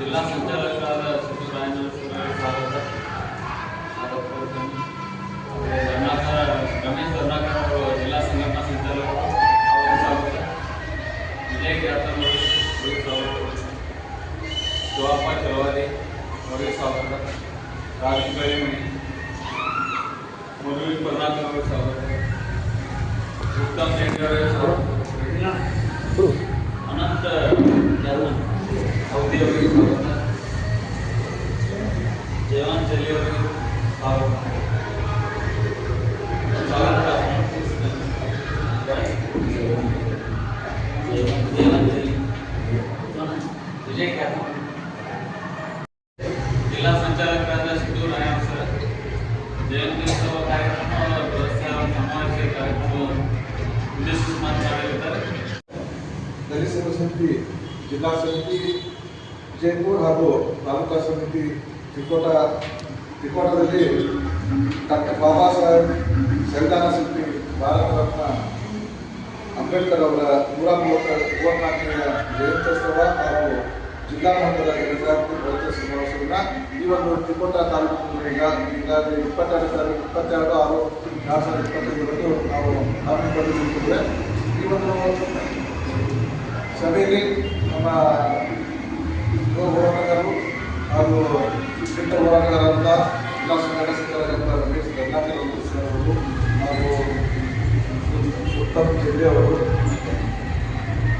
ಜಿಲ್ಲಾ ಸಂಚಾಲಕರಾದ ಶ್ರೀ ರಾಯನಗರ ಸ್ವಾಗತ ಸ್ವಾಗತ ಕೋರುತ್ತೇನೆ. ಮತ್ತೆ ರತ್ನಾಕರ ರಮೇಶ್ ರತ್ನಾಕರ್ ಅವರು ಜಿಲ್ಲಾ ಸಂಘಟನಾ ಸಂಚಾಲಕರು ಅವರಿಗೆ ಸ್ವಾಗತ ವಿಜಯ್ ಖ್ಯಾತನ್ ಅವರಿಗೆ ಸ್ವಾಗತ ಕೋರುತ್ತೇನೆ. ಶಿವಪ್ಪ ಚಲವಾದಿ ಅವರಿಗೆ ಸ್ವಾಗತ ರಾಜು ಬೆಳಿಮಣಿ ಮುರುಳಿ ಕರುಣಾಕರ್ ಅವರಿಗೆ ಸ್ವಾಗತ ಉತ್ತಮ್ ಶೆಟ್ಟಿ ಅವರಿಗೆ ಸ್ವಾಗತ जवान चली होगी आओ जवान का जवान चली तुझे क्या था ವಿಜಯಪುರ ಹಾಗೂ ತಾಲೂಕಾ ಸಮಿತಿ ತಿಕೋಟ ತಿಕೋಟದಲ್ಲಿ ಡಾಕ್ಟರ್ ಬಾಬಾ ಸಾಹೇಬ್ ಸಂವಿಧಾನ ಶಿಲ್ಪಿ ಭಾರತ ರತ್ನ ಅಂಬೇಡ್ಕರ್ ಅವರ ನೂರ ಮೂವತ್ತ ಮೂವತ್ನಾಲ್ಕನೆಯ ಜಯಂತ್ಯೋತ್ಸವ ಹಾಗೂ ಜಿಲ್ಲಾ ಮಟ್ಟದ ಜನಜಾಗೃತಿ ಪ್ರಯತ್ನ ಸಮಾವೇಶವನ್ನು ಈ ಒಂದು ತಿಕೋಟ ತಾಲೂಕಿನಲ್ಲಿ ಈಗ ಈಗಾಗಲೇ ಇಪ್ಪತ್ತೆರಡು ತಾರೀಕು ಇಪ್ಪತ್ತೆರಡು ಆರು ಎರಡು ಸಾವಿರದ ಇಪ್ಪತ್ತೈದರಂದು ನಾವು ಹಮ್ಮಿಕೊಂಡಿರುತ್ತೇವೆ ಈ ಒಂದು ಸಭೆಯಲ್ಲಿ ನಮ್ಮ ಯುವ ಹಾಗೂ ಕೆಟ್ಟ ಹೋರಾಟಗಾರರಾದ ಜಿಲ್ಲಾ ಸಂಘಟನಾ ಸಚಿವರಾದಂಥ ರಮೇಶ್ ರತ್ನಾಕರ್ ಅವರು ಸರ್ ಅವರು ಹಾಗೂ ಉತ್ತಮ್ ಚೆಲ್ಲಿ ಅವರು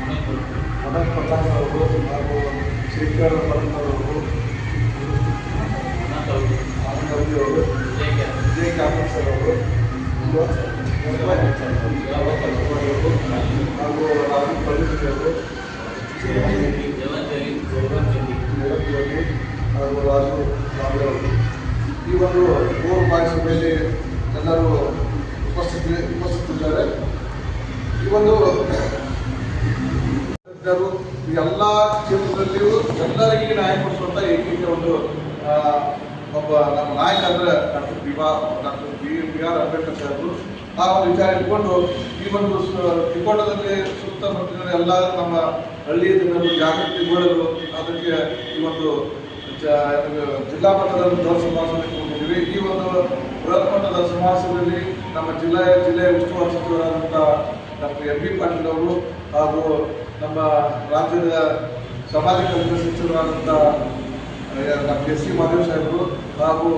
ಅನಂತ್ ಅವರು ಹಾಗೂ ಶೇಖರ್ ಭರತ್ ಅವರು ಅನಂತ ಅವರು ಆನಂದ್ ಅವರು ವಿಜಯ್ ಕಾಮತ್ ಹಾಗೂ ಪಳ್ಳಿ ಅವರು ನಿರಂತರವಾಗಿ ಹಾಗೂ ರಾಜು ಅವರು ಈ ಒಂದು ಮೂರು ಬಾರಿ ಎಲ್ಲರೂ ಉಪಸ್ಥಿತಿ, ಉಪಸ್ಥಿತಿದ್ದಾರೆ. ಈ ಒಂದು ಎಲ್ಲ ಕ್ಷೇತ್ರದಲ್ಲಿಯೂ ಎಲ್ಲರಿಗೂ ನ್ಯಾಯ ಕೊಡಿಸುವಂತ ಏಕೈಕ ಒಂದು ಒಬ್ಬ ನಮ್ಮ ನಾಯಕ ಅಂದ್ರೆ ಡಾಕ್ಟರ್ ಬಿ ಬಾ doctor B B R Ambedkar ಸಾಹೇಬರು. ಆ ಒಂದು ವಿಚಾರ ಇಟ್ಕೊಂಡು ಈ ಒಂದು ತ್ರಿಕೋಟದಲ್ಲಿ ಸುತ್ತಮುತ್ತಲಿನ ಎಲ್ಲ ನಮ್ಮ ಹಳ್ಳಿಯ ಜನರು ಮಾಡಲು ಅದಕ್ಕೆ ಇದು ಜಿಲ್ಲಾ ಮಟ್ಟದ ಒಂದು ಸಮಾವೇಶ ಈ ಒಂದು ಬೃಹತ್ ಮಟ್ಟದ ಸಮಾವೇಶದಲ್ಲಿ ನಮ್ಮ ಜಿಲ್ಲೆಯ ಜಿಲ್ಲೆಯ ಉಸ್ತುವಾರಿ ಸಚಿವರಾದಂಥ ಡಾಕ್ಟರ್ ಎಂ ಬಿ ಪಾಟೀಲ್ ಅವರು ಹಾಗೂ ನಮ್ಮ ರಾಜ್ಯದ ಸಮಾಜ ಕಲ್ಯಾಣ ಸಚಿವರಾದಂಥ ಡಾಕ್ಟರ್ ಎಸ್ ಸಿ ಮಾದೇವ್ ಸಾಹೇಬರು ಹಾಗೂ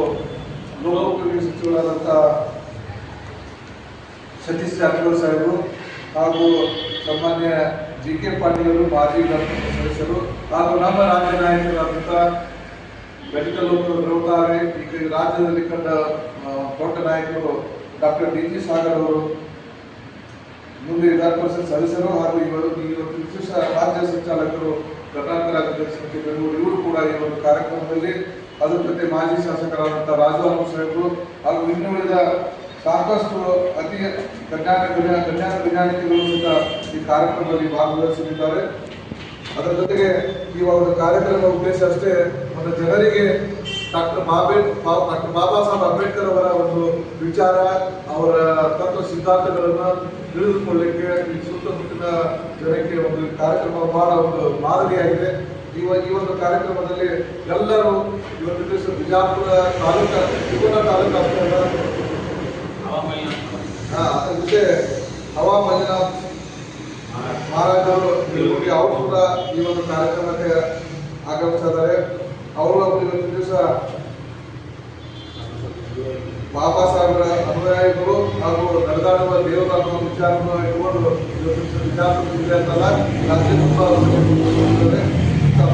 ಲೋಕೋಪಯೋಗಿ ಸಚಿವರಾದಂಥ ಸತೀಶ್ ಜಾರಕಿಹೊಳಿ ಸಾಹೇಬರು ಹಾಗೂ ಸನ್ಮಾನ್ಯ ಜಿ ಕೆ ಪಾಟೀಲ್ ಮಾಜಿ ಸದಸ್ಯರು ಹಾಗೂ ನಮ್ಮ ರಾಜ್ಯ ನಾಯಕರಾದಂಥ ಮೆಡಿಕಲ್ ಬರುತ್ತಾರೆ. ಈಗ ರಾಜ್ಯದಲ್ಲಿ ಕಂಡ ದೊಡ್ಡ ನಾಯಕರು ಡಾಕ್ಟರ್ ಡಿ ಜಿ ಸಾಗರ್ ಅವರು, ಮುಂದೆ ವಿಧಾನ ಸದಸ್ಯರು ಹಾಗೂ ಇವರು ಇವತ್ತು ವಿಶೇಷ ರಾಜ್ಯ ಸಂಚಾಲಕರು ಕರ್ನಾಟಕ ರಾಜ್ಯ ಸಮಿತಿ ಬೆಂಗಳೂರು, ಇವರು ಕೂಡ ಈ ಒಂದು ಕಾರ್ಯಕ್ರಮದಲ್ಲಿ ಅದರ ಜೊತೆ ಮಾಜಿ ಶಾಸಕರಾದಂಥ ರಾಜು ಹನುಮ ಸಾಹೇಬರು ಹಾಗೂ ಇನ್ನುಳಿದ ಸಾಕಷ್ಟು ಅತಿ ಕನ್ಯಾನ ಕಲ್ಯಾಣ ಕನ್ಯಾನ ವಿಜ್ಞಾನಿಗಳು ಸಹಿತ ಈ ಕಾರ್ಯಕ್ರಮದಲ್ಲಿ ಭಾಗವಹಿಸಲಿದ್ದಾರೆ. ಅದರ ಜೊತೆಗೆ ಈ ಒಂದು ಕಾರ್ಯಕ್ರಮದ ಉದ್ದೇಶ ಅಷ್ಟೇ ಒಂದು ಜನರಿಗೆ ಡಾಕ್ಟರ್ ಬಾಬೆ ಡಾಕ್ಟರ್ ಬಾಬಾ ಸಾಹೇಬ್ ಅಂಬೇಡ್ಕರ್ ಅವರ ಒಂದು ವಿಚಾರ ಅವರ ತತ್ವ ಸಿದ್ಧಾಂತಗಳನ್ನು ತಿಳಿದುಕೊಳ್ಳಿಕ್ಕೆ ಈ ಸುತ್ತಮುತ್ತಲಿನ ಜನಕ್ಕೆ ಒಂದು ಕಾರ್ಯಕ್ರಮ ಬಹಳ ಒಂದು ಮಾದರಿಯಾಗಿದೆ. ಈ ಈ ಒಂದು ಕಾರ್ಯಕ್ರಮದಲ್ಲಿ ಎಲ್ಲರೂ ಇವತ್ತು ದಿವಸ ಬಿಜಾಪುರ ತಾಲೂಕ ತ್ರಿಪುರ ತಾಲೂಕು ಅಲ್ಲ, ಹವಾಮಾನ ಹಾ, ಅದ್ರ ಜೊತೆ ಹವಾ ಮಂಜುನಾಥ್ ಮಹಾರಾಜರು ಇಲ್ಲಿ ಅವರು ಕೂಡ ಈ ಒಂದು ಕಾರ್ಯಕ್ರಮಕ್ಕೆ ಆಗಮಿಸಿದ್ದಾರೆ. ಅವರು ಇವತ್ತು ದಿವಸ ಬಾಬಾ ಸಾಹೇಬರ ಅನುಯಾಯಿಗಳು ಹಾಗೂ ನಡೆದಾಡುವ ದೇವರ ವಿಚಾರವನ್ನು ಇಟ್ಕೊಂಡು ಇವತ್ತು ಅಂತಲ್ಲ ರಾಜ್ಯ ತುಂಬ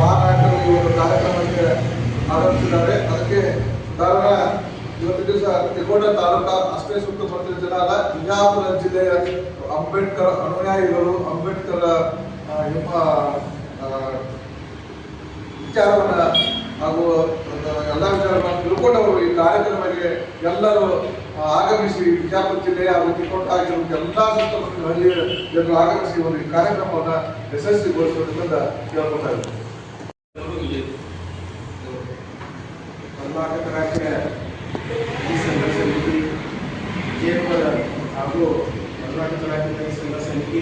ಮಹಾರಾಜರು ಈ ಒಂದು ಕಾರ್ಯಕ್ರಮಕ್ಕೆ ಆಗಮಿಸಿದ್ದಾರೆ. ಅದಕ್ಕೆ ಕಾರಣ ಇವತ್ತು ದಿವಸ ತಿಕೋಟ ತಾಲೂಕಾ ಅಷ್ಟೇ ಸುತ್ತಮುತ್ತಲಿನ ಜನ ಅಲ್ಲ ಬಿಜಾಪುರ ಜಿಲ್ಲೆಯ ಅಂಬೇಡ್ಕರ್ ಅನುಯಾಯಿಗಳು, ಅಂಬೇಡ್ಕರ್ ಎಂಬ ವಿಚಾರವನ್ನ ಹಾಗೂ ಎಲ್ಲ ವಿಚಾರಗಳನ್ನು ತಿಳ್ಕೊಂಡವರು ಈ ಕಾರ್ಯಕ್ರಮಕ್ಕೆ ಎಲ್ಲರೂ ಆಗಮಿಸಿ ಬಿಜಾಪುರ ಜಿಲ್ಲೆಯ ಹಾಗೂ ತಿಕೋಟ ಆಗಿರುವ ಎಲ್ಲ ಸುತ್ತಮುತ್ತಲಿನ ಹಳ್ಳಿಯ ಜನರು ಆಗಮಿಸಿ ಒಂದು ಈ ಕಾರ್ಯಕ್ರಮವನ್ನು ಯಶಸ್ವಿಗೊಳಿಸಬೇಕಂತ ಕೇಳ್ಕೊತಾ ಇದ್ದಾರೆ ಕರ್ನಾಟಕ ರಾಜ್ಯ ಈ ಸಂಘ ಸಮಿತಿ ವಿಜಯಪುರ ಹಾಗೂ ಕರ್ನಾಟಕ ರಾಜ್ಯ ಸಂಘ ಸಮಿತಿ,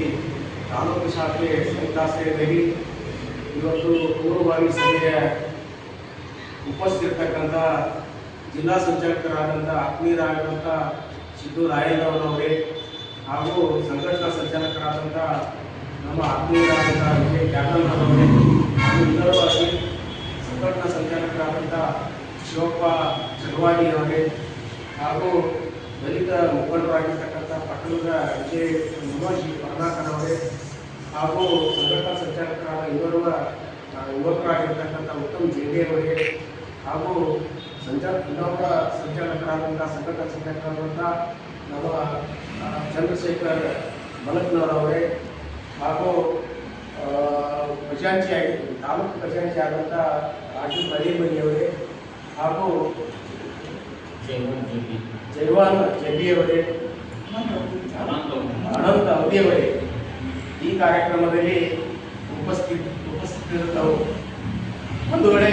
ತಾಲೂಕು ಶಾಖೆ ಸಂಘಾಶ್ರಯದಲ್ಲಿ ಇವತ್ತು ಪೂರ್ವಭಾವಿ ಸಭೆಯ ಉಪಸ್ಥಿತಿರ್ತಕ್ಕಂಥ ಜಿಲ್ಲಾ ಸಂಚಾಲಕರಾದಂಥ ಆತ್ಮೀಯರಾಗಿರುವಂಥ ಸಿದ್ದು ರಾಯಣ್ಣವರವರೇ ಹಾಗೂ ಸಂಘಟನಾ ಸಂಚಾಲಕರಾದಂಥ ನಮ್ಮ ಆತ್ಮೀಯರಾದಂಥ ವಿಜಯ್ ಕ್ಯಾಟಲ್ರವರೇ ಹಾಗೂ ಇತರವಾಗಿ ಸಂಘಟನಾ ಸಂಚಾಲಕರಾದಂಥ ಶಿವಪ್ಪ ಚಗವಾಡಿಯವರೇ ಹಾಗೂ ದಲಿತ ಮುಖಂಡರಾಗಿರ್ತಕ್ಕಂಥ ಪಟ್ಟಣದ ವಿಜಯ್ ನಿವಾಸಿ ಕರ್ನಾಕರ್ ಅವರೇ ಹಾಗೂ ಸಂಘಟನಾ ಸಂಚಾಲಕರಾದ ಇನ್ನೋರ್ವ ಆ, ಯುವಕರಾಗಿರ್ತಕ್ಕಂಥ ಉತ್ತಮ್ ಜೇಡಿ ಅವರಿಗೆ ಹಾಗೂ ಸಂಚಾಲ ಇನ್ನೊಬ್ಬ ಸಂಚಾಲಕರಾದಂಥ ಸಂಘಟನಾ ಸಂಚಾಲಕರಾದಂಥ ನಮ್ಮ ಚಂದ್ರಶೇಖರ್ ಮಲಕ್ನವರವರೇ ಹಾಗೂ ಖಜಾಂಚಿಯಾಗಿ ತಾಲೂಕು ಖಜಾಂಚಿ ಆದಂಥ ರಾಜು ಮರಿಮನಿಯವರೇ ಹಾಗೂ ಜೈವಾನ್ ಜಡ್ಡಿಯವರೇ ಅನಂತ ಅವಧಿಯವರೇ? ಈ ಕಾರ್ಯಕ್ರಮದಲ್ಲಿ ಉಪಸ್ಥಿತ ಉಪಸ್ಥಿತರಿದ್ದವು ಒಂದು ವೇಳೆ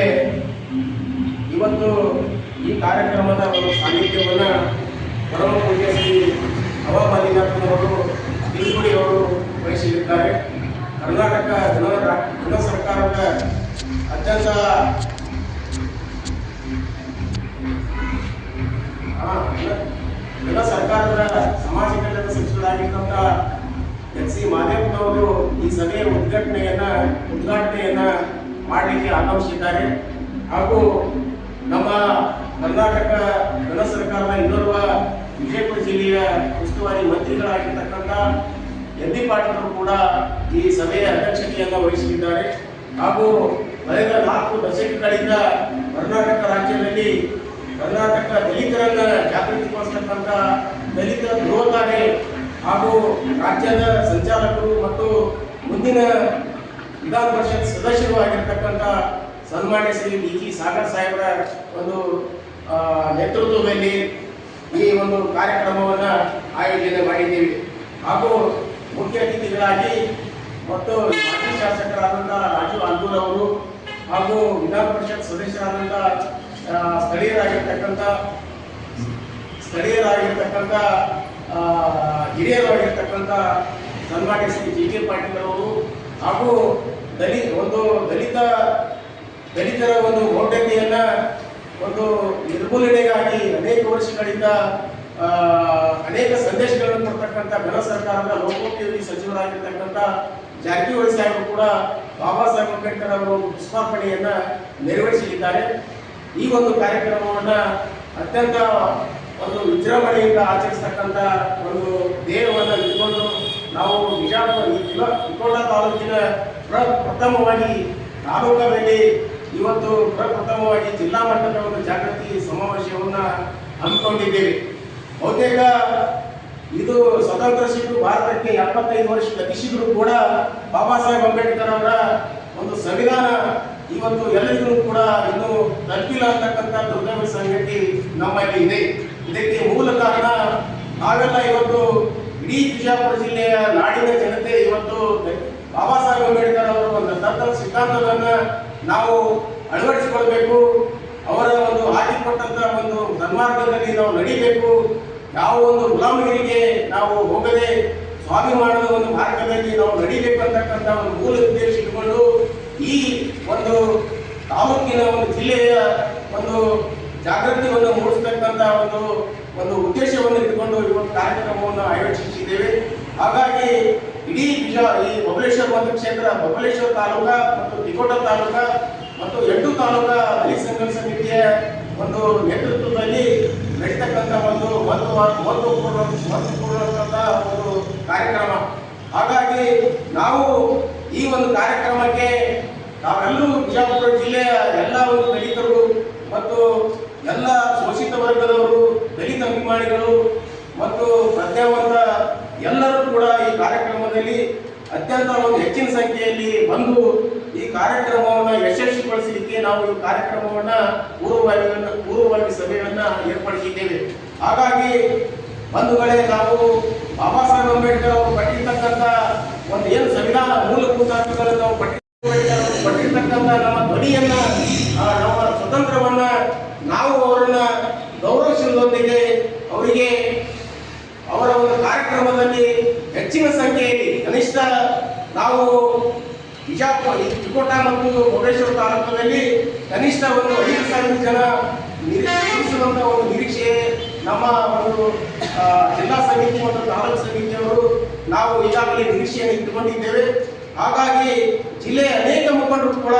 ಇವತ್ತು ಈ ಕಾರ್ಯಕ್ರಮದ ಒಂದು ಸಾನ್ನಿಧ್ಯವನ್ನು ಪರಮ ಪೂಜ್ಯ ಶ್ರೀ ಹವಾಮಾಲಿನಾಥನವರು ತಿರುಗುಡಿಯವರು ವಹಿಸಲಿದ್ದಾರೆ ಕರ್ನಾಟಕ ಜನ ಜನ ಸರ್ಕಾರದ ಅತ್ಯಂತ ಜನ ಸರ್ಕಾರದ ಸಮಾಜ ಕಲ್ಯಾಣ ಸಚಿವರಾಗಿದ್ದಂಥ ಎಚ್ ಸಿ ಮಾದೇವನವರು ಈ ಸಭೆಯ ಉದ್ಘಾಟನೆಯನ್ನ ಉದ್ಘಾಟನೆಯನ್ನ ಮಾಡಲಿಕ್ಕೆ ಆಗಮಿಸಿದ್ದಾರೆ. ಹಾಗೂ ನಮ್ಮ ಕರ್ನಾಟಕ ಗಣ ಸರ್ಕಾರದ ಇನ್ನೋರ್ವ ವಿಜಯಪುರ ಜಿಲ್ಲೆಯ ಉಸ್ತುವಾರಿ ಮಂತ್ರಿಗಳಾಗಿರ್ತಕ್ಕಂಥ ಎನ್ ಡಿ ಪಾಟೀಲ್ ಕೂಡ ಈ ಸಭೆಯ ಅಧ್ಯಕ್ಷತೆಯನ್ನು ವಹಿಸಲಿದ್ದಾರೆ. ಹಾಗೂ ಕಳೆದ ನಾಲ್ಕು ದಶಕಗಳಿಂದ ಕರ್ನಾಟಕ ರಾಜ್ಯದಲ್ಲಿ ಕರ್ನಾಟಕ ದಲಿತರನ್ನ ಜಾಗೃತಿಗೊಳಿಸ್ತಕ್ಕಂಥ ದಲಿತ ಧ್ರುವತಾರೆ ಹಾಗೂ ರಾಜ್ಯದ ಸಂಚಾಲಕರು ಮತ್ತು ಮುಂದಿನ ವಿಧಾನ ಪರಿಷತ್ ಸದಸ್ಯರು ಆಗಿರ್ತಕ್ಕಂಥ ಸನ್ಮಾನ್ಯ ಶ್ರೀ ಡಿ ಜಿ ಸಾಗರ್ ಸಾಹೇಬರ ಒಂದು ನೇತೃತ್ವದಲ್ಲಿ ಈ ಒಂದು ಕಾರ್ಯಕ್ರಮವನ್ನು ಆಯೋಜನೆ ಮಾಡಿದ್ದೀವಿ. ಹಾಗೂ ಮುಖ್ಯ ಅತಿಥಿಗಳಾಗಿ ಮತ್ತು ಮಾಜಿ ಶಾಸಕರಾದಂಥ ರಾಜು ಆಲ್ಗೂರ್ ಅವರು ಹಾಗೂ ವಿಧಾನ ಪರಿಷತ್ ಸದಸ್ಯರಾದಂಥ ಸ್ಥಳೀಯರಾಗಿರ್ತಕ್ಕಂಥ ಸ್ಥಳೀಯರಾಗಿರ್ತಕ್ಕಂಥ ಹಿರಿಯರಾಗಿರ್ತಕ್ಕಂಥ ಸನ್ಮಾನ್ಯ ಶ್ರೀ ಜಿ ಕೆ ಪಾಟೀಲ್ ಅವರು ಹಾಗೂ ದಲಿ ಒಂದು ದಲಿತ, ದಲಿತರ ಒಂದು ಮೌಢ್ಯತೆಯನ್ನು ಒಂದು ನಿರ್ಮೂಲನೆಗಾಗಿ ಅನೇಕ ವರ್ಷಗಳಿಂದ ಅನೇಕ ಸಂದೇಶಗಳನ್ನು ಕೊಡ್ತಕ್ಕಂಥ ಘನ ಸರ್ಕಾರದ ಲೋಕೋಪಯೋಗಿ ಸಚಿವರಾಗಿರ್ತಕ್ಕಂಥ ಜಾರಕಿಹೊಳಿ ಸಾಹೇಬರು ಕೂಡ ಬಾಬಾ ಸಾಹೇಬ್ ಅಂಬೇಡ್ಕರ್ ಅವರು ಪುಷ್ಪಾರ್ಪಣೆಯನ್ನು ನೆರವೇರಿಸಲಿದ್ದಾರೆ ಈ ಒಂದು ಕಾರ್ಯಕ್ರಮವನ್ನ ಅತ್ಯಂತ ಒಂದು ವಿಜೃಂಭಣೆಯಿಂದ ಆಚರಿಸ್ತಕ್ಕಂಥ ಒಂದು ದೇಹವನ್ನ ಇಟ್ಕೊಂಡು ನಾವು ಜಿಲ್ಲಾ ತಿಕೋಟ ತಾಲೂಕಿನ ಪ್ರಪ್ರಥಮವಾಗಿ ಪ್ರಥಮವಾಗಿ ತಾಲೂಕದಲ್ಲಿ ಇವತ್ತು ಪ್ರಪ್ರಥಮವಾಗಿ ಜಿಲ್ಲಾ ಮಟ್ಟದ ಒಂದು ಜಾಗೃತಿ ಸಮಾವೇಶವನ್ನ ಹಮ್ಮಿಕೊಂಡಿದ್ದೇವೆ. ಬಹುತೇಕ ಇದು ಸ್ವತಂತ್ರ ಸಿಕ್ಕು ಭಾರತಕ್ಕೆ ಎಪ್ಪತ್ತೈದು ವರ್ಷ ಗತಿಸಿದ್ರು ಕೂಡ ಬಾಬಾ ಸಾಹೇಬ್ ಅಂಬೇಡ್ಕರ್ ಅವರ ಒಂದು ಸಂವಿಧಾನ ಇವತ್ತು ಎಲ್ಲರಿಗೂ ಕೂಡ ಇನ್ನೂ ತಲುಪಿಲ್ಲ ಅಂತಕ್ಕಂಥ ದುರ್ಗಮ ಸಂಗತಿ ನಮ್ಮಲ್ಲಿ ಇದೆ. ಇದಕ್ಕೆ ಮೂಲ ಕಾರಣ ನಾವೆಲ್ಲ ಇವತ್ತು ಇಡೀ ಬಿಜಾಪುರ ಜಿಲ್ಲೆಯ ನಾಡಿನ ಜನತೆ ಇವತ್ತು ಬಾಬಾ ಸಾಹೇಬ್ ಅಂಬೇಡ್ಕರ್ ಅವರ ಒಂದು ತತ್ವ ಸಿದ್ಧಾಂತವನ್ನ ನಾವು ಅಳವಡಿಸಿಕೊಳ್ಬೇಕು. ಅವರ ಒಂದು ಹಾಕಿಕೊಟ್ಟಂತ ಒಂದು ಸನ್ಮಾರ್ಗದಲ್ಲಿ ನಾವು ನಡಿಬೇಕು. ಯಾವ ಒಂದು ಗುಲಾಮಗಿರಿಗೆ ನಾವು ಹೋಗದೆ ಸ್ವಾಭಿಮಾನದ ಒಂದು ಮಾರ್ಗದಲ್ಲಿ ನಾವು ನಡಿಬೇಕು ಅಂತಕ್ಕಂಥ ಒಂದು ಮೂಲ ಉದ್ದೇಶ ಇಟ್ಕೊಂಡು ಈ ಒಂದು ತಾಲೂಕಿನ ಒಂದು ಜಿಲ್ಲೆಯ ಒಂದು ಜಾಗೃತಿಯನ್ನು ಮೂಡಿಸ್ತಕ್ಕಂಥ ಒಂದು ಒಂದು ಉದ್ದೇಶವನ್ನು ಇಟ್ಟುಕೊಂಡು ಈ ಒಂದು ಕಾರ್ಯಕ್ರಮವನ್ನು ಆಯೋಜಿಸಿದ್ದೇವೆ. ಹಾಗಾಗಿ ಇಡೀ ಬಿಜ, ಈ ಬಬಲೇಶ್ವರ ಮತಕ್ಷೇತ್ರ ಬಬಲೇಶ್ವರ ತಾಲೂಕಾ ಮತ್ತು ತಿಕೋಟ ತಾಲೂಕಾ ಮತ್ತು ಎಂಟು ತಾಲೂಕಾ ಅಲಿ ಸಂಘರ್ಷ ಸಮಿತಿಯ ಒಂದು ನೇತೃತ್ವದಲ್ಲಿ ನಡೀತಕ್ಕಂಥ ಒಂದು ಮಹತ್ವ ಮಹತ್ವಪೂರ್ಣ ಮಹತ್ವಪೂರ್ಣವಾದಂಥ ಒಂದು ಕಾರ್ಯಕ್ರಮ. ಹಾಗಾಗಿ ನಾವು ಈ ಒಂದು ಕಾರ್ಯಕ್ರಮಕ್ಕೆ ನಾವೆಲ್ಲರೂ ಬಿಜಾಪುರ ಜಿಲ್ಲೆಯ ಎಲ್ಲ ಒಂದು ದಲಿತರು ಮತ್ತು ಎಲ್ಲ ಶೋಷಿತ ವರ್ಗದವರು, ದಲಿತ ಅಭಿಮಾನಿಗಳು ಮತ್ತು ಪ್ರಜ್ಞಾವಂತ ಎಲ್ಲರೂ ಕೂಡ ಈ ಕಾರ್ಯಕ್ರಮದಲ್ಲಿ ಅತ್ಯಂತ ಒಂದು ಹೆಚ್ಚಿನ ಸಂಖ್ಯೆಯಲ್ಲಿ ಬಂದು ಈ ಕಾರ್ಯಕ್ರಮವನ್ನು ಯಶಸ್ವಿಗೊಳಿಸಲಿಕ್ಕೆ ನಾವು ಈ ಕಾರ್ಯಕ್ರಮವನ್ನು ಪೂರ್ವಭಾವಿ ಪೂರ್ವಭಾವಿ ಸಭೆಯನ್ನು ಏರ್ಪಡಿಸಿದ್ದೇವೆ. ಹಾಗಾಗಿ ಬಂಧುಗಳೇ, ನಾವು ಬಾಬಾ ಸಾಹೇಬ್ ಅಂಬೇಡ್ಕರ್ ಅವರು ಪಟ್ಟಿರ್ತಕ್ಕಂಥ ಒಂದು ಏನು ಸಂವಿಧಾನ ಮೂಲಭೂತ ಹಕ್ಕುಗಳನ್ನು ನಾವು ಪಟ್ಟಿ ಪಟ್ಟಿರ್ತಕ್ಕಂಥ ನಮ್ಮ ಧ್ವನಿಯನ್ನ ನಮ್ಮ ಸ್ವತಂತ್ರವನ್ನ ನಾವು ಅವರನ್ನ ಗೌರವಿಸುವುದರೊಂದಿಗೆ ಅವರಿಗೆ ಅವರ ಒಂದು ಕಾರ್ಯಕ್ರಮದಲ್ಲಿ ಹೆಚ್ಚಿನ ಸಂಖ್ಯೆಯಲ್ಲಿ ಕನಿಷ್ಠ ನಾವು ಬಿಜಾಪುರ ಈ ತಿಕೋಟ ಮತ್ತು ಭುವನೇಶ್ವರ ತಾಲೂಕಿನಲ್ಲಿ ಕನಿಷ್ಠ ಒಂದು ಐದು ಸಾವಿರ ಜನ ನಿರೀಕ್ಷಿಸುವಂತ ಒಂದು ನಿರೀಕ್ಷೆ ನಮ್ಮ ಒಂದು ಜಿಲ್ಲಾ ಸಮಿತಿ ಮತ್ತು ತಾಲೂಕು ಸಮಿತಿಯವರು ನಾವು ಈಗಾಗಲೇ ನಿರೀಕ್ಷೆಯನ್ನು ಇಟ್ಟುಕೊಂಡಿದ್ದೇವೆ. ಹಾಗಾಗಿ ಜಿಲ್ಲೆಯ ಅನೇಕ ಮುಖಂಡರು ಕೂಡ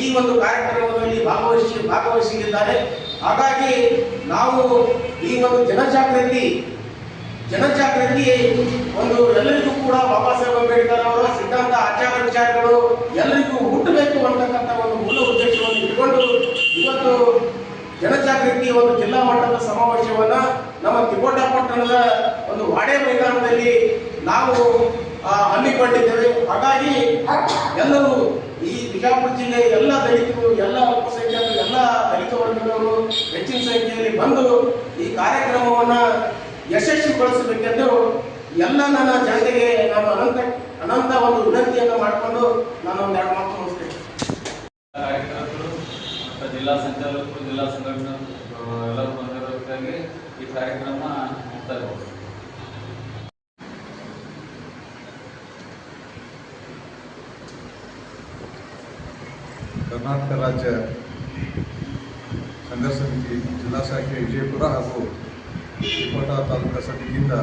ಈ ಒಂದು ಕಾರ್ಯಕ್ರಮದಲ್ಲಿ ಭಾಗವಹಿಸಿ ಭಾಗವಹಿಸಲಿದ್ದಾರೆ ಹಾಗಾಗಿ ನಾವು ಈ ಒಂದು ಜನಜಾಗೃತಿ ಜನಜಾಗೃತಿ ಒಂದು ಎಲ್ಲರಿಗೂ ಕೂಡ ಬಾಬಾ ಸಾಹೇಬ್ ಅಂಬೇಡ್ಕರ್ ಅವರ ಸಿದ್ಧಾಂತ ಆಚಾರ ವಿಚಾರಗಳು ಎಲ್ಲರಿಗೂ ಹುಟ್ಟಬೇಕು ಅಂತಕ್ಕಂಥ ಒಂದು ಮೂಲ ಉದ್ದೇಶವನ್ನು ಇಟ್ಕೊಂಡು ಇವತ್ತು ಜನಜಾಗೃತಿ ಒಂದು ಜಿಲ್ಲಾ ಮಟ್ಟದ ಸಮಾವೇಶವನ್ನ ನಮ್ಮ ತಿಕೋಟ ಪಟ್ಟಣದ ಒಂದು ವಾಡೆ ಮೈದಾನದಲ್ಲಿ ನಾವು ಹಮ್ಮಿಕೊಂಡಿದ್ದೇವೆ. ಹಾಗಾಗಿ ಎಲ್ಲರೂ ಈ ಬಿಜಾಪುರ ಜಿಲ್ಲೆ ಎಲ್ಲ ದಲಿತರು, ಎಲ್ಲ ಅಲ್ಪಸಂಖ್ಯಾತರು, ಎಲ್ಲ ದಲಿತ ವರ್ಗದವರು ಹೆಚ್ಚಿನ ಸಂಖ್ಯೆಯಲ್ಲಿ ಬಂದು ಈ ಕಾರ್ಯಕ್ರಮವನ್ನ ಯಶಸ್ವಿಗೊಳಿಸಬೇಕೆಂದು ಎಲ್ಲ ನನ್ನ ಜನತೆಗೆ ನಾನು ಅನಂತ ಅನಂತ ಒಂದು ವಿನಂತಿಯನ್ನು ಮಾಡಿಕೊಂಡು ನಾನು ಒಂದು ಎರಡು ಮಾತು ಜಿಲ್ಲಾ ಸಂಚಾಲಕರು ಜಿಲ್ಲಾ ಸಂಘಟನೆ ಎಲ್ಲರೂ ಬಂದಿರೋದಕ್ಕಾಗಿ ಈ ಕಾರ್ಯಕ್ರಮ ಮುಕ್ತಾಯವಾಗಿದೆ ಕರ್ನಾಟಕ ರಾಜ್ಯ ಸಂಘ ಸಮಿತಿ ಜಿಲ್ಲಾ ಶಾಖೆ ವಿಜಯಪುರ ಹಾಗೂ ತಿಕೋಟ ತಾಲೂಕಾ ಸಮಿತಿಯಿಂದ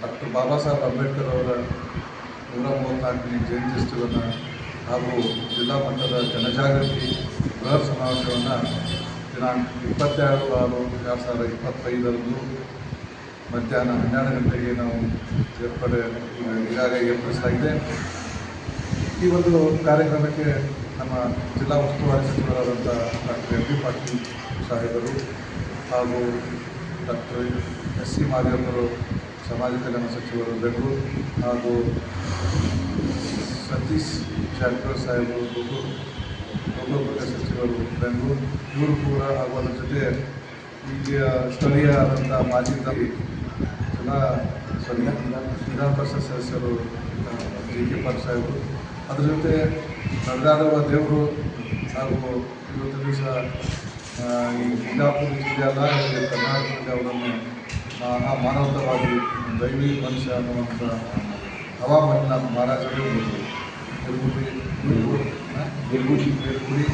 ಡಾಕ್ಟರ್ ಬಾಬಾ ಸಾಹೇಬ್ ಅಂಬೇಡ್ಕರ್ ಅವರ ನೂರ ಮೂವತ್ತ್ನಾಲ್ಕನೇ ಜಯಂತ್ಯುತ್ಸವವನ್ನು ಹಾಗೂ ಜಿಲ್ಲಾ ಮಟ್ಟದ ಜನಜಾಗೃತಿ ಗೃಹ ಸಮಾವೇಶವನ್ನು ದಿನಾಂಕ ಇಪ್ಪತ್ತೆರಡು ಆರು ಎರಡು ಸಾವಿರದ ಇಪ್ಪತ್ತೈದರಂದು ಮಧ್ಯಾಹ್ನ ಹನ್ನೆರಡು ಗಂಟೆಗೆ ನಾವು ಏರ್ಪಡೆ ಈಗಾಗಲೇ ಏರ್ಪಡಿಸಲಾಗಿದೆ ಈ ಒಂದು ಕಾರ್ಯಕ್ರಮಕ್ಕೆ ನಮ್ಮ ಜಿಲ್ಲಾ ಉಸ್ತುವಾರಿ ಸಚಿವರಾದಂಥ ಡಾಕ್ಟರ್ ಎಂ ಬಿ ಪಾಟೀಲ್ ಸಾಹೇಬರು ಹಾಗೂ ಡಾಕ್ಟರ್ ಎಸ್ ಸಿ ಮಾದೇವರು ಸಮಾಜ ಕಲ್ಯಾಣ ಸಚಿವರು ಬೆಂಗಳೂರು ಹಾಗೂ ಸತೀಶ್ ಜಾರಕಿಹೊಳಿ ಸಾಹೇಬರು ಲೋಕೋಪಯೋಗ ಸಚಿವರು ಬೆಂಗಳೂರು ಇವರು ಕೂಡ ಹಾಗೂ ಅದರ ಜೊತೆ ಈಗ ಸ್ಥಳೀಯ ಆದಂಥ ಮಾಜಿ ಎಲ್ಲ ವಿಧಾನ ಪರಿಷತ್ ಸದಸ್ಯರು ಜಿ ಕೆ ಪಾಲ್ ಸಾಹೇಬರು ಅದ್ರ ಜೊತೆ ನಡೆದಾಡುವ ದೇವರು ಹಾಗೂ ಇವತ್ತು ದಿವಸ ಈ ಬಿಜಾಪುರ ಜಿಲ್ಲೆ ಅಲ್ಲ ಈ ಕರ್ನಾಟಕದಲ್ಲಿ ಅವರನ್ನು ಮಾನವತವಾಗಿ ದೈವಿ ಮನುಷ್ಯ ಅನ್ನುವಂಥ ಹವಾಮಾನ ಮಹಾರಾಜರು ನಿರ್ಗುಡಿ ನಿರ್ಗುಡಿ ನಿರ್ಗುಡಿ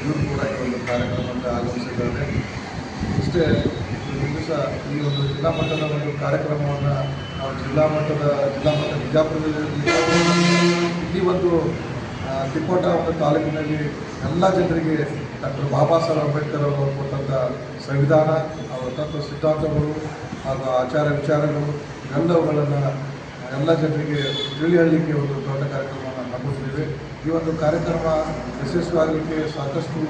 ಇವರು ಕೂಡ ಈ ಒಂದು ಕಾರ್ಯಕ್ರಮಕ್ಕೆ ಆಗಮಿಸಿದ್ದಾರೆ ಇಷ್ಟೇ ಈ ದಿವಸ ಈ ಒಂದು ಜಿಲ್ಲಾ ಮಟ್ಟದ ಒಂದು ಕಾರ್ಯಕ್ರಮವನ್ನು ನಾವು ಜಿಲ್ಲಾ ಮಟ್ಟದ, ಜಿಲ್ಲಾ ಮಟ್ಟ ಬಿಜಾಪುರದಲ್ಲಿ ಇಲ್ಲಿ ಒಂದು ತಿಕೋಟ ಒಂದು ತಾಲೂಕಿನಲ್ಲಿ ಎಲ್ಲ ಜನರಿಗೆ ಡಾಕ್ಟರ್ ಬಾಬಾ ಸಾಹೇಬ್ ಅಂಬೇಡ್ಕರ್ ಅವರು ಕೊಟ್ಟಂಥ ಸಂವಿಧಾನ ಅವರ ತತ್ವ ಸಿದ್ಧಾಂತಗಳು, ಹಾಗೂ ಆಚಾರ ವಿಚಾರಗಳು ಎಲ್ಲವುಗಳನ್ನು ಎಲ್ಲ ಜನರಿಗೆ ತಿಳಿ ಒಂದು ದೊಡ್ಡ ಕಾರ್ಯಕ್ರಮವನ್ನು ಹಮ್ಮಿಕೊಂಡಿದ್ದೇವೆ ಈ ಒಂದು ಕಾರ್ಯಕ್ರಮ ಯಶಸ್ವಿಯಾಗಲಿಕ್ಕೆ ಸಾಕಷ್ಟು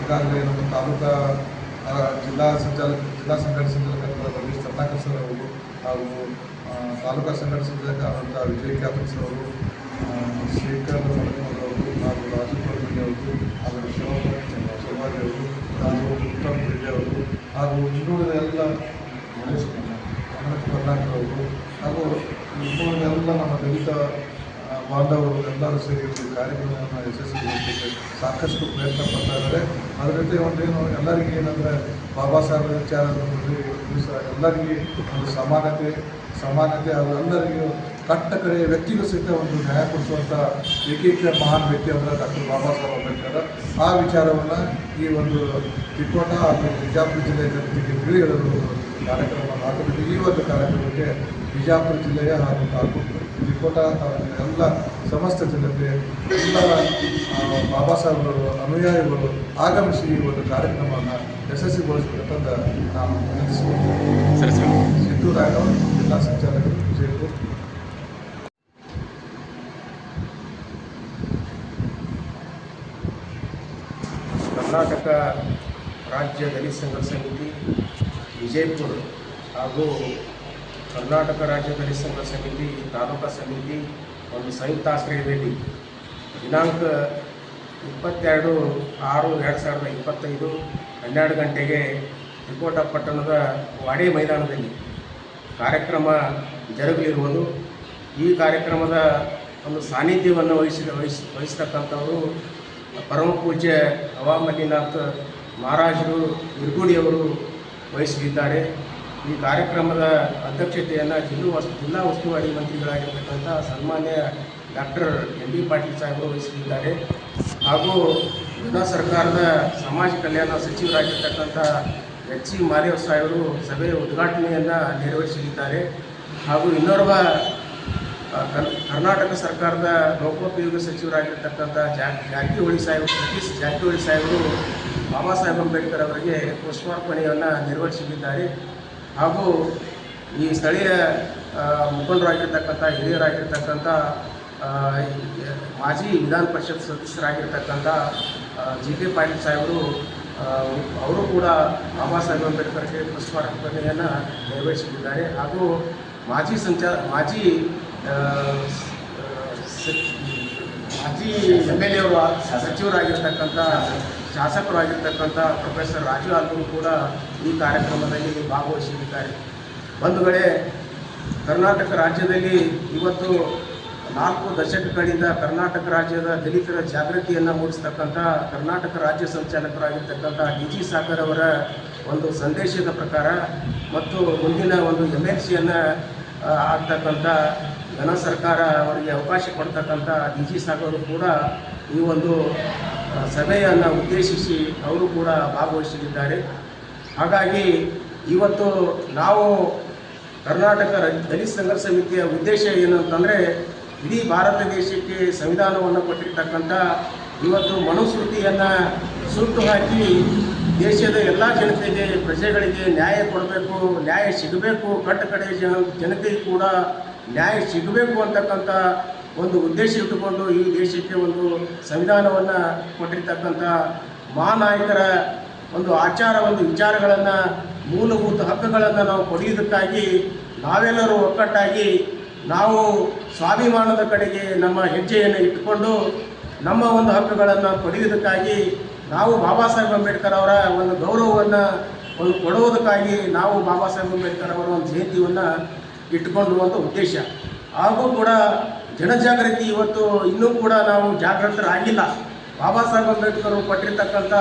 ಈಗಾಗಲೇ ನಮ್ಮ ತಾಲೂಕಾ ಜಿಲ್ಲಾ ಸಂಚಾಲಕ ಜಿಲ್ಲಾ ಸಂಘಟನೆ ಸಂಚಾಲಕರಾದ ರಮೇಶ್ ಚಂದಾಕರ್ ಸರ್ ಅವರು ಹಾಗೂ ತಾಲೂಕಾ ಸಂಘಟನೆ ಸಂಚಾಲಕರಾದಂಥ ವಿಜಯ್ ಕ್ಯಾಪನ್ ಸರ್ ಅವರು ಶೇಖರ್ ಅವರು ಹಾಗೂ ರಾಜು ಕೊಡಮನಿ ಅವರು ಹಾಗೂ ಶಿವಾಜಿ ಅವರು ಹಾಗೂ ಉತ್ತಮ್ ರೆಡ್ಡಿ ಅವರು ಹಾಗೂ ಇನ್ನುಳಿದ ಎಲ್ಲ ಗಣೇಶ್ ಕರ್ನಾಟಕ ಅವರು ಹಾಗೂ ಇನ್ನುಳಿದ ಎಲ್ಲ ನಮ್ಮ ದಲಿತ ಬಾಂಧವರು ಎಲ್ಲರೂ ಸೇರಿ ಒಂದು ಕಾರ್ಯಕ್ರಮವನ್ನು ಯಶಸ್ವಿಗೊಳಿಸಲಿಕ್ಕೆ ಸಾಕಷ್ಟು ಪ್ರಯತ್ನ ಪಡ್ತಾ ಇದ್ದಾರೆ. ಅದರ ಜೊತೆ ಒಂದೇನು, ಎಲ್ಲರಿಗೆ ಏನಂದರೆ ಬಾಬಾ ಸಾಹೇಬ್ ವಿಚಾರ ಎಲ್ಲರಿಗೆ ಒಂದು ಸಮಾನತೆ ಸಮಾನತೆ ಹಾಗೂ ಎಲ್ಲರಿಗೂ ಕಟ್ಟ ಕಡೆಯ ವ್ಯಕ್ತಿಗೂ ಸಹಿತ ಒಂದು ನ್ಯಾಯ ಕೊಡಿಸುವಂಥ ಏಕೈಕ ಮಹಾನ್ ವ್ಯಕ್ತಿ ಅಂದರೆ ಡಾಕ್ಟರ್ ಬಾಬಾ ಸಾಹೇಬ್ ಅಂಬೇಡ್ಕರ್. ಆ ವಿಚಾರವನ್ನು ಈ ಒಂದು ತಿಕೋಟ ಹಾಗೂ ಬಿಜಾಪುರ ಜಿಲ್ಲೆಯ ಜನತೆಗೆ ತಿಳಿ ಹೇಳಲು ಕಾರ್ಯಕ್ರಮವನ್ನು ಹಾಕಬೇಕು. ಈ ಒಂದು ಕಾರ್ಯಕ್ರಮಕ್ಕೆ ಬಿಜಾಪುರ ಜಿಲ್ಲೆಯ ಹಾಗೂ ತಾಲೂಕು ತಾಲೂಕಿನ ಎಲ್ಲ ಸಮಸ್ತ ಜನತೆ ಎಲ್ಲ ಬಾಬಾ ಸಾಹೇಬರು ಅನುಯಾಯಿಗಳು ಆಗಮಿಸಿ ಈ ಒಂದು ಕಾರ್ಯಕ್ರಮವನ್ನು ಯಶಸ್ವಿಗೊಳಿಸಬೇಕಂತ ನಾನು ವಿನಂತಿಸುತ್ತೇನೆ ಸಿದ್ದು ರಾಘವ್ ಜಿಲ್ಲಾ ಸಂಚಾಲಕರು ವಿಜಯಪುರ. ಕರ್ನಾಟಕ ರಾಜ್ಯ ದಲಿತ ಸಂಘ ಸಮಿತಿ ವಿಜಯಪುರ ಹಾಗೂ ಕರ್ನಾಟಕ ರಾಜ್ಯ ದಲಿತ ಸಂಘರ್ಷ ಸಮಿತಿ ತಾಲೂಕಾ ಸಮಿತಿ, ಒಂದು ಸಂಯುಕ್ತ ಆಶ್ರಯ ಭೇಟಿ. ದಿನಾಂಕ ಇಪ್ಪತ್ತೆರಡು ಆರು ಎರಡು ಸಾವಿರದ ಇಪ್ಪತ್ತೈದು, ಹನ್ನೆರಡು ಗಂಟೆಗೆ ತ್ರಿಕೋಟ ಪಟ್ಟಣದ ವಾಡಿ ಮೈದಾನದಲ್ಲಿ ಕಾರ್ಯಕ್ರಮ ಜರುಗಲಿರುವುದು. ಈ ಕಾರ್ಯಕ್ರಮದ ಒಂದು ಸಾನ್ನಿಧ್ಯವನ್ನು ವಹಿಸಿದ, ವಹಿಸ್ ವಹಿಸ್ತಕ್ಕಂಥವರು ಪರಮ ಪೂಜ್ಯ ಹವಾಮಲ್ಲಿನಾಥ್ ಮಹಾರಾಜರು ನಿರ್ಗುಡಿಯವರು ವಹಿಸಲಿದ್ದಾರೆ. ಈ ಕಾರ್ಯಕ್ರಮದ ಅಧ್ಯಕ್ಷತೆಯನ್ನು ಜಿಲ್ಲಾ ವಸ್ತು ಜಿಲ್ಲಾ ಉಸ್ತುವಾರಿ ಮಂತ್ರಿಗಳಾಗಿರ್ತಕ್ಕಂಥ ಸನ್ಮಾನ್ಯ ಡಾಕ್ಟರ್ ಎಂ ಬಿ ಪಾಟೀಲ್ ಸಾಹೇಬರು ವಹಿಸಲಿದ್ದಾರೆ. ಹಾಗೂ ಜಿಲ್ಲಾ ಸರ್ಕಾರದ ಸಮಾಜ ಕಲ್ಯಾಣ ಸಚಿವರಾಗಿರ್ತಕ್ಕಂಥ ಎಚ್ ಸಿ ಮಾದೇವ್ ಸಾಹೇಬರು ಸಭೆಯ ಉದ್ಘಾಟನೆಯನ್ನು ನೆರವೇರಿಸಲಿದ್ದಾರೆ. ಹಾಗೂ ಇನ್ನೋರ್ವ ಕರ್- ಕರ್ನಾಟಕ ಸರ್ಕಾರದ ಲೋಕೋಪಯೋಗಿ ಸಚಿವರಾಗಿರ್ತಕ್ಕಂಥ ಜಾ, ಜಾರಕಿಹೊಳಿ ಸಾಹೇಬ್ ಸತೀಶ್ ಜಾರಕಿಹೊಳಿ ಸಾಹೇಬರು ಬಾಬಾ ಸಾಹೇಬ್ ಅಂಬೇಡ್ಕರ್ ಅವರಿಗೆ ಪುಷ್ಪಾರ್ಪಣೆಯನ್ನು ನೆರವೇರಿಸಲಿದ್ದಾರೆ. ಹಾಗೂ ಈ ಸ್ಥಳೀಯ ಮುಖಂಡರಾಗಿರ್ತಕ್ಕಂಥ, ಹಿರಿಯರಾಗಿರ್ತಕ್ಕಂಥ ಮಾಜಿ ವಿಧಾನ ಪರಿಷತ್ ಸದಸ್ಯರಾಗಿರ್ತಕ್ಕಂಥ ಜಿ ಕೆ ಪಾಟೀಲ್ ಸಾಹೇಬರು ಅವರು ಕೂಡ ಬಾಬಾ ಸಾಹೇಬ್ ಅಂಬೇಡ್ಕರ್ಗೆ ಪುಷ್ಪಾರ್ಪಣೆಯನ್ನು ನೆರವೇರಿಸುತ್ತಿದ್ದಾರೆ ಹಾಗೂ ಮಾಜಿ ಸಂಚಾರ, ಮಾಜಿ ಮಾಜಿ ಎಂ ಎಲ್ ಎ ಅವರು ಸಚಿವರಾಗಿರ್ತಕ್ಕಂಥ ಶಾಸಕರಾಗಿರ್ತಕ್ಕಂಥ ಪ್ರೊಫೆಸರ್ ರಾಜು ಅವರು ಕೂಡ ಈ ಕಾರ್ಯಕ್ರಮದಲ್ಲಿ ಭಾಗವಹಿಸಲಿದ್ದಾರೆ. ಬಂಧುಗಳೇ ಕರ್ನಾಟಕ ರಾಜ್ಯದಲ್ಲಿ ಇವತ್ತು ನಾಲ್ಕು ದಶಕಗಳಿಂದ ಕರ್ನಾಟಕ ರಾಜ್ಯದ ದಲಿತರ ಜಾಗೃತಿಯನ್ನು ಮೂಡಿಸ್ತಕ್ಕಂಥ ಕರ್ನಾಟಕ ರಾಜ್ಯ ಸಂಚಾಲಕರಾಗಿರ್ತಕ್ಕಂಥ ಡಿ ಜಿ ಸಾಗರ್ ಅವರ ಒಂದು ಸಂದೇಶದ ಪ್ರಕಾರ ಮತ್ತು ಮುಂದಿನ ಒಂದು ಎಂ ಎಲ್ ಸಿಯನ್ನು ಆಗ್ತಕ್ಕಂಥ ಘನ ಸರ್ಕಾರ ಅವರಿಗೆ ಅವಕಾಶ ಕೊಡ್ತಕ್ಕಂಥ ಡಿ ಜಿ ಸಾಗರ್ ಕೂಡ ಈ ಒಂದು ಸಭೆಯನ್ನು ಉದ್ದೇಶಿಸಿ ಅವರು ಕೂಡ ಭಾಗವಹಿಸಲಿದ್ದಾರೆ. ಹಾಗಾಗಿ ಇವತ್ತು ನಾವು ಕರ್ನಾಟಕ ದಲಿತ ಸಂಘರ್ಷ ಸಮಿತಿಯ ಉದ್ದೇಶ ಏನು ಅಂತಂದರೆ, ಇಡೀ ಭಾರತ ದೇಶಕ್ಕೆ ಸಂವಿಧಾನವನ್ನು ಕೊಟ್ಟಿರ್ತಕ್ಕಂಥ ಇವತ್ತು ಮನುಸ್ಮೃತಿಯನ್ನು ಸುಟ್ಟು ಹಾಕಿ ದೇಶದ ಎಲ್ಲ ಜನತೆಗೆ, ಪ್ರಜೆಗಳಿಗೆ ನ್ಯಾಯ ಕೊಡಬೇಕು, ನ್ಯಾಯ ಸಿಗಬೇಕು ಕಟ್ಟ ಕಡೆ ಜನ, ಜನತೆಗೆ ಕೂಡ ನ್ಯಾಯ ಸಿಗಬೇಕು ಅಂತಕ್ಕಂಥ ಒಂದು ಉದ್ದೇಶ ಇಟ್ಟುಕೊಂಡು ಈ ದೇಶಕ್ಕೆ ಒಂದು ಸಂವಿಧಾನವನ್ನು ಕೊಟ್ಟಿರ್ತಕ್ಕಂಥ ಮಹಾನಾಯಕರ ಒಂದು ಆಚಾರ, ಒಂದು ವಿಚಾರಗಳನ್ನು, ಮೂಲಭೂತ ಹಕ್ಕುಗಳನ್ನು ನಾವು ಪಡೆಯುವುದಕ್ಕಾಗಿ ನಾವೆಲ್ಲರೂ ಒಕ್ಕಟ್ಟಾಗಿ ನಾವು ಸ್ವಾಭಿಮಾನದ ಕಡೆಗೆ ನಮ್ಮ ಹೆಜ್ಜೆಯನ್ನು ಇಟ್ಟುಕೊಂಡು ನಮ್ಮ ಒಂದು ಹಕ್ಕುಗಳನ್ನು ಪಡೆಯುವುದಕ್ಕಾಗಿ ನಾವು ಬಾಬಾ ಸಾಹೇಬ್ ಅಂಬೇಡ್ಕರ್ ಅವರ ಒಂದು ಗೌರವವನ್ನು ಒಂದು ಕೊಡುವುದಕ್ಕಾಗಿ ನಾವು ಬಾಬಾ ಸಾಹೇಬ್ ಅಂಬೇಡ್ಕರ್ ಅವರ ಒಂದು ಜಯಂತಿಯನ್ನು ಇಟ್ಟುಕೊಂಡಿರುವಂಥ ಉದ್ದೇಶ. ಹಾಗೂ ಕೂಡ ಜನಜಾಗೃತಿ ಇವತ್ತು ಇನ್ನೂ ಕೂಡ ನಾವು ಜಾಗೃತರಾಗಿಲ್ಲ. ಬಾಬಾ ಸಾಹೇಬ್ ಅಂಬೇಡ್ಕರ್ ಪಟ್ಟಿರ್ತಕ್ಕಂಥ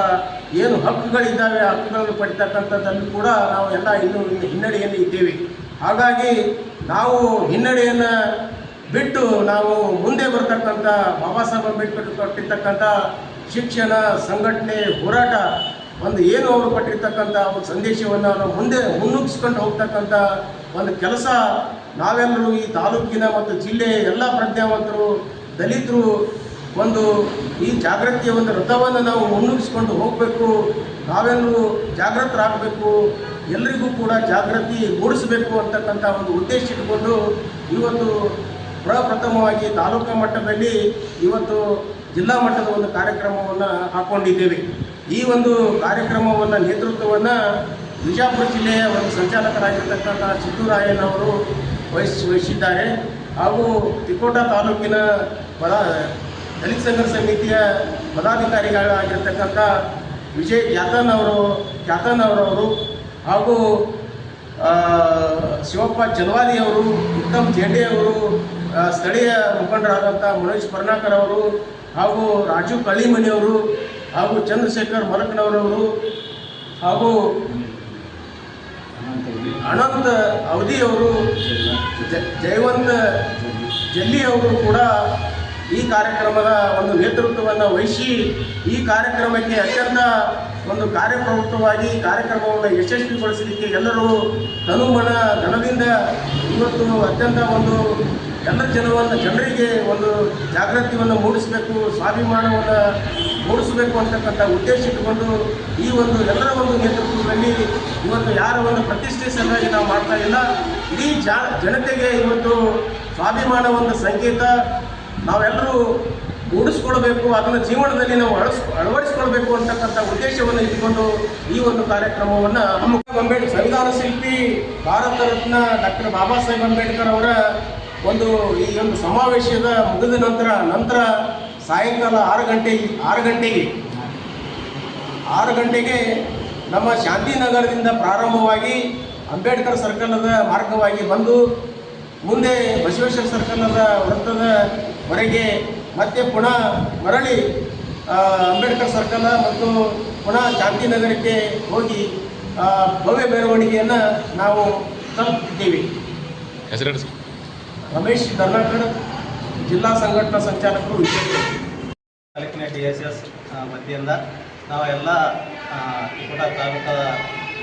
ಏನು ಹಕ್ಕುಗಳಿದ್ದಾವೆ ಹಕ್ಕುಗಳನ್ನು ಪಡಿತಕ್ಕಂಥದ್ದನ್ನು ಕೂಡ ನಾವು ಎಲ್ಲ ಇನ್ನು ಹಿನ್ನಡೆಯಲ್ಲಿ ಇದ್ದೇವೆ. ಹಾಗಾಗಿ ನಾವು ಹಿನ್ನಡೆಯನ್ನು ಬಿಟ್ಟು ನಾವು ಮುಂದೆ ಬರ್ತಕ್ಕಂಥ ಬಾಬಾ ಸಾಹೇಬ್ ಅಂಬೇಡ್ಕರ್ ಕೊಟ್ಟಿರ್ತಕ್ಕಂಥ ಶಿಕ್ಷಣ, ಸಂಘಟನೆ, ಹೋರಾಟ ಒಂದು ಏನು ಅವರು ಕೊಟ್ಟಿರ್ತಕ್ಕಂಥ ಒಂದು ಸಂದೇಶವನ್ನು ನಾವು ಮುಂದೆ ಮುನ್ನುಗ್ಸ್ಕೊಂಡು ಹೋಗ್ತಕ್ಕಂಥ ಒಂದು ಕೆಲಸ ನಾವೆಲ್ಲರೂ ಈ ತಾಲೂಕಿನ ಮತ್ತು ಜಿಲ್ಲೆಯ ಎಲ್ಲ ಪ್ರಜ್ಞಾವಂತರು ದಲಿತರು ಒಂದು ಈ ಜಾಗೃತಿಯ ಒಂದು ರಥವನ್ನು ನಾವು ಮುನ್ನುಗ್ಸ್ಕೊಂಡು ಹೋಗಬೇಕು, ನಾವೆಲ್ಲರೂ ಜಾಗೃತರಾಗಬೇಕು, ಎಲ್ರಿಗೂ ಕೂಡ ಜಾಗೃತಿ ಮೂಡಿಸಬೇಕು ಅಂತಕ್ಕಂಥ ಒಂದು ಉದ್ದೇಶ ಇಟ್ಕೊಂಡು ಇವತ್ತು ಪ್ರಪ್ರಥಮವಾಗಿ ತಾಲೂಕು ಮಟ್ಟದಲ್ಲಿ ಇವತ್ತು ಜಿಲ್ಲಾ ಮಟ್ಟದ ಒಂದು ಕಾರ್ಯಕ್ರಮವನ್ನು ಹಾಕ್ಕೊಂಡಿದ್ದೇವೆ ಈ ಒಂದು ಕಾರ್ಯಕ್ರಮವನ್ನು, ನೇತೃತ್ವವನ್ನು ಬಿಜಾಪುರ ಜಿಲ್ಲೆಯ ಒಂದು ಸಂಚಾಲಕರಾಗಿರ್ತಕ್ಕಂಥ ಸಿದ್ದುರಾಯನವರು ವಹಿಸಿ, ವಹಿಸಿದ್ದಾರೆ. ಹಾಗೂ ತಿಕೋಟ ತಾಲೂಕಿನ ಪದ ದಲಿತ ಸಂಘರ್ಷ ಸಮಿತಿಯ ಪದಾಧಿಕಾರಿಗಳಾಗಿರ್ತಕ್ಕಂಥ ವಿಜಯ್ ಖ್ಯಾತನ್ ಅವರು, ಖ್ಯಾತನ್ ಅವರವರು ಹಾಗೂ ಶಿವಪ್ಪ ಜಲವಾದಿ ಅವರು, ಉತ್ತಮ್ ಜೇಂಡೆ ಅವರು ಸ್ಥಳೀಯ ಮುಖಂಡರಾದಂಥ ಮನೋಜ್ ಪರ್ನಾಕರ್ ಅವರು ಹಾಗೂ ರಾಜು ಕಳ್ಳಿಮನಿ ಅವರು ಹಾಗೂ ಚಂದ್ರಶೇಖರ್ ಮರಕನವರವರು ಹಾಗೂ ಅನಂತ ಅವಧಿ ಅವರು ಜ- ಜಯವಂತ ಜಲ್ಲಿ ಅವರು ಕೂಡ ಈ ಕಾರ್ಯಕ್ರಮದ ಒಂದು ನೇತೃತ್ವವನ್ನು ವಹಿಸಿ ಈ ಕಾರ್ಯಕ್ರಮಕ್ಕೆ ಅತ್ಯಂತ ಒಂದು ಕಾರ್ಯಪ್ರವೃತ್ತವಾಗಿ ಕಾರ್ಯಕ್ರಮವನ್ನು ಯಶಸ್ವಿಗೊಳಿಸಲಿಕ್ಕೆ ಎಲ್ಲರೂ ತನುಮನ ಧನದಿಂದ ಇವತ್ತು ಅತ್ಯಂತ ಒಂದು ಎಲ್ಲ ಜನವನ್ನು ಜನರಿಗೆ ಒಂದು ಜಾಗೃತಿಯನ್ನು ಮೂಡಿಸಬೇಕು, ಸ್ವಾಭಿಮಾನವನ್ನು ಮೂಡಿಸಬೇಕು ಅಂತಕ್ಕಂಥ ಉದ್ದೇಶ ಇಟ್ಟುಕೊಂಡು ಈ ಒಂದು ಎಲ್ಲರ ಒಂದು ನೇತೃತ್ವದಲ್ಲಿ ಇವತ್ತು ಯಾರ ಒಂದು ಪ್ರತಿಷ್ಠೆ ಸಲುವಾಗಿ ನಾವು ಮಾಡ್ತಾ ಇಲ್ಲ, ಇಡೀ ಜಾ, ಜನತೆಗೆ ಇವತ್ತು ಸ್ವಾಭಿಮಾನ ಒಂದು ಸಂಕೇತ ನಾವೆಲ್ಲರೂ ಮೂಡಿಸ್ಕೊಳ್ಬೇಕು, ಅದನ್ನು ಜೀವನದಲ್ಲಿ ನಾವು ಅಳಸ್, ಅಳವಡಿಸ್ಕೊಳ್ಬೇಕು ಅಂತಕ್ಕಂಥ ಉದ್ದೇಶವನ್ನು ಇಟ್ಟುಕೊಂಡು ಈ ಒಂದು ಕಾರ್ಯಕ್ರಮವನ್ನು ಅಂಬೇಡ್ಕರ್ ಸಂವಿಧಾನ ಶಿಲ್ಪಿ, ಭಾರತ ರತ್ನ ಡಾಕ್ಟರ್ ಬಾಬಾ ಸಾಹೇಬ್ ಅಂಬೇಡ್ಕರ್ ಅವರ ಒಂದು ಈ ಒಂದು ಸಮಾವೇಶದ ಮುಗಿದ ನಂತರ ನಂತರ ಸಾಯಂಕಾಲ ಆರು ಗಂಟೆ, ಆರು ಗಂಟೆಗೆ ಆರು ಗಂಟೆಗೆ ನಮ್ಮ ಶಾಂತಿನಗರದಿಂದ ಪ್ರಾರಂಭವಾಗಿ ಅಂಬೇಡ್ಕರ್ ಸರ್ಕಲದ ಮಾರ್ಗವಾಗಿ ಬಂದು ಮುಂದೆ ಬಸವೇಶ್ವರ ಸರ್ಕಲದ ವೃತ್ತದವರೆಗೆ ಮತ್ತೆ ಪುನಃ ಮರಳಿ ಅಂಬೇಡ್ಕರ್ ಸರ್ಕಲ ಮತ್ತು ಪುನಃ ಶಾಂತಿನಗರಕ್ಕೆ ಹೋಗಿ ಭವ್ಯ ಮೆರವಣಿಗೆಯನ್ನು ನಾವು ತಲುಪಿದ್ದೇವೆ. ಹೆಸರು ರಮೇಶ್ ಕರ್ನಾಟಕ ಜಿಲ್ಲಾ ಸಂಘಟನಾ ಸಂಚಾಲಕರು ತಾಲೂಕಿನ ಡಿ ಎಸ್ ಎಸ್ ನಾವು ಎಲ್ಲ ಕೂಡ ತಾಲೂಕಾ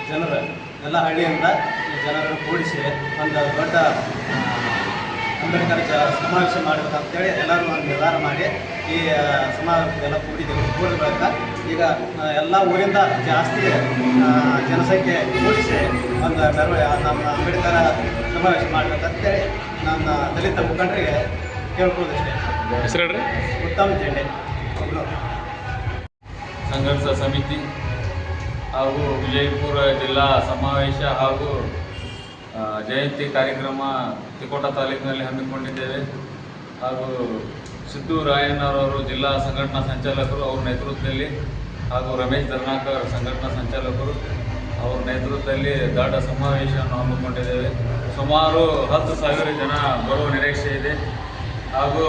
ಜನರು ಎಲ್ಲ ಹಳ್ಳಿಯಿಂದ ಜನರನ್ನು ಕೂಡಿಸಿ ಒಂದು ದೊಡ್ಡ ಅಂಬೇಡ್ಕರ್ ಜ ಸಮಾವೇಶ ಮಾಡಬೇಕಂತೇಳಿ ಎಲ್ಲರೂ ಒಂದು ನಿರ್ಧಾರ ಮಾಡಿ ಈ ಸಮಾವೇಶದೆಲ್ಲ ಕೂಡಿದ್ದೀವಿ ಕೂಡಬೇಕ ಈಗ ಆ, ಎಲ್ಲ ಊರಿಂದ ಜಾಸ್ತಿ ಜನಸಂಖ್ಯೆ ಕೂಡಿಸಿ ಒಂದು ಮೆರವ ನಮ್ಮ ಅಂಬೇಡ್ಕರ್ ಸಮಾವೇಶ ಮಾಡಬೇಕಂತೇಳಿ ನನ್ನ ದಲಿತ ಮುಖಂಡರಿಗೆ ಕೇಳ್ಕೊಳ್ಳೋದಷ್ಟೇ ಹೆಸರು ಹೇಳ್ರಿ. ಉತ್ತಮ್ ಜೆಂಡೆ. ಸಂಘರ್ಷ ಸಮಿತಿ ಹಾಗೂ ವಿಜಯಪುರ ಜಿಲ್ಲಾ ಸಮಾವೇಶ ಹಾಗೂ ಜಯಂತಿ ಕಾರ್ಯಕ್ರಮ ತಿಕೋಟ ತಾಲೂಕಿನಲ್ಲಿ ಹಮ್ಮಿಕೊಂಡಿದ್ದೇವೆ. ಹಾಗೂ ಸಿದ್ದು ರಾಯಣ್ಣರವರು ಜಿಲ್ಲಾ ಸಂಘಟನಾ ಸಂಚಾಲಕರು ಅವ್ರ ನೇತೃತ್ವದಲ್ಲಿ ಹಾಗೂ ರಮೇಶ್ ಧರ್ನಾಕರ್ ಸಂಘಟನಾ ಸಂಚಾಲಕರು ಅವ್ರ ನೇತೃತ್ವದಲ್ಲಿ ದಾಟ ಸಮಾವೇಶವನ್ನು ಹಮ್ಮಿಕೊಂಡಿದ್ದೇವೆ. ಸುಮಾರು ಹತ್ತು ಸಾವಿರ ಜನ ಬರುವ ನಿರೀಕ್ಷೆ ಇದೆ. ಹಾಗೂ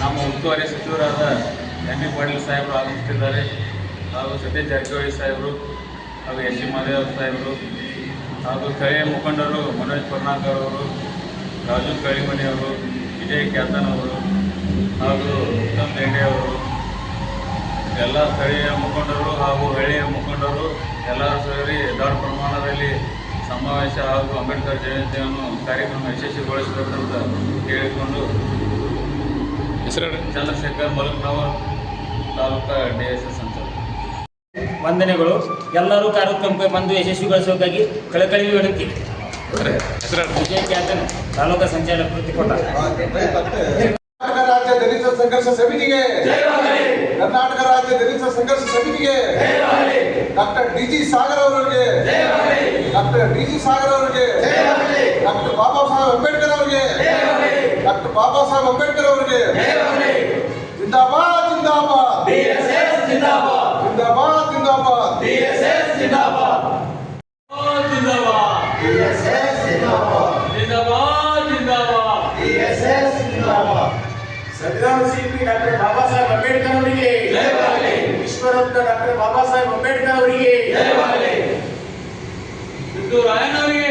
ನಮ್ಮ ಉಸ್ತುವಾರಿ ಸಚಿವರಾದ ಎಂ ಬಿ ಪಾಟೀಲ್ ಸಾಹೇಬರು ಆಗಮಿಸ್ತಿದ್ದಾರೆ. ಹಾಗೂ ಸತೀಶ್ ಜಾರಕಿಹೊಳಿ ಸಾಹೇಬರು ಹಾಗೂ ಎಸ್ ಸಿ ಮಹದೇವ್ ಸಾಹೇಬರು ಹಾಗೂ ಸ್ಥಳೀಯ ಮುಖಂಡರು ಮನೋಜ್ ಪರ್ನಾಕರ್ ಅವರು, ರಾಜು ಕಳಿಮನಿ ಅವರು, ವಿಜಯ್ ಕ್ಯಾತನ್ ಅವರು ಹಾಗೂ ಉತ್ತಮ್ ಬೇಂಡೆ ಅವರು. ಎಲ್ಲ ಸ್ಥಳೀಯ ಮುಖಂಡರು ಹಾಗೂ ಹಳ್ಳಿಯ ಮುಖಂಡರು ಎಲ್ಲರೂ ಸೇರಿ ದೊಡ್ಡ ಪ್ರಮಾಣದಲ್ಲಿ ಸಮಾವೇಶ ಹಾಗೂ ಅಂಬೇಡ್ಕರ್ ಜಯಂತಿಯನ್ನು ಕಾರ್ಯಕ್ರಮ ಯಶಸ್ವಿಗೊಳಿಸಬೇಕಂತ ಕೇಳಿಕೊಂಡು Chandrashekhar Malaknavar taluka D S S ಅಂತ. ವಂದನೆಗಳು. ಎಲ್ಲರೂ ಕಾರ್ಯಕ್ರಮಕ್ಕೆ ಬಂದು ಯಶಸ್ವಿಗೊಳಿಸಬೇಕಾಗಿ ಕಳಕಳಿ ವಿನಂತಿ ವಿಜಯ ಖ್ಯಾತನ್. ತಾಲೂಕಾ ಸಂಚಾಲಕ ಪ್ರತಿಕೋಟ ಕರ್ನಾಟಕ ರಾಜ್ಯ ದಲಿತ ಸಂಘರ್ಷ ಸಮಿತಿಗೆ. ಕರ್ನಾಟಕ ರಾಜ್ಯ ದಲಿತ ಸಂಘರ್ಷ ಸಮಿತಿಗೆ. ಡಾಕ್ಟರ್ ಡಿ ಜಿ ಸಾಗರ್ ಅವರಿಗೆ ಡಾಕ್ಟರ್ ಡಿ ಜಿ ಸಾಗರ್ ಅವರಿಗೆ ಡಾಕ್ಟರ್ ಬಾಬಾ ಸಾಹೇಬ್ ಅಂಬೇಡ್ಕರ್ ಅವರಿಗೆ ಡಾಕ್ಟರ್ ಬಾಬಾ ಸಾಹೇಬ್ ಅಂಬೇಡ್ಕರ್ ಅವರಿಗೆ ಜಿಂದಾಬಾದ್ ಜಿಂದಾಬಾದ್ ಜಿಂದಾಬಾದ್ ಜಿಂದಾಬಾದ್ ಜಿಂದಾಬಾದ್ ಜಿಂದಾಬಾದ್ ಸಂವಿಧಾನ ಶಿಲ್ಪಿ ಡಾಕ್ಟರ್ ಬಾಬಾ ಸಾಹೇಬ್ ಅಂಬೇಡ್ಕರ್ ಅವರಿಗೆ ವಿಶ್ವರತ್ನ ಡಾಕ್ಟರ್ ಬಾಬಾ ಸಾಹೇಬ್ ಅಂಬೇಡ್ಕರ್ ಅವರಿಗೆ. ಸಿದ್ದು ರಾಯಣ್ಣ ಅವರಿಗೆ.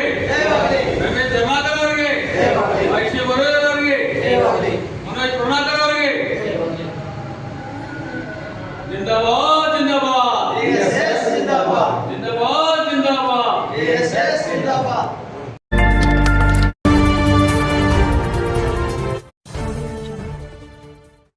ರಮೇಶ್ ಧರ್ಮಾಕರ್ ಅವರಿಗೆ. ಐಶ್ಯ ಬರೋದರ್ ಅವರಿಗೆ. ಮನೋಜ್ ಅವರಿಗೆ. ಜಿಂದಾಬಾದ್.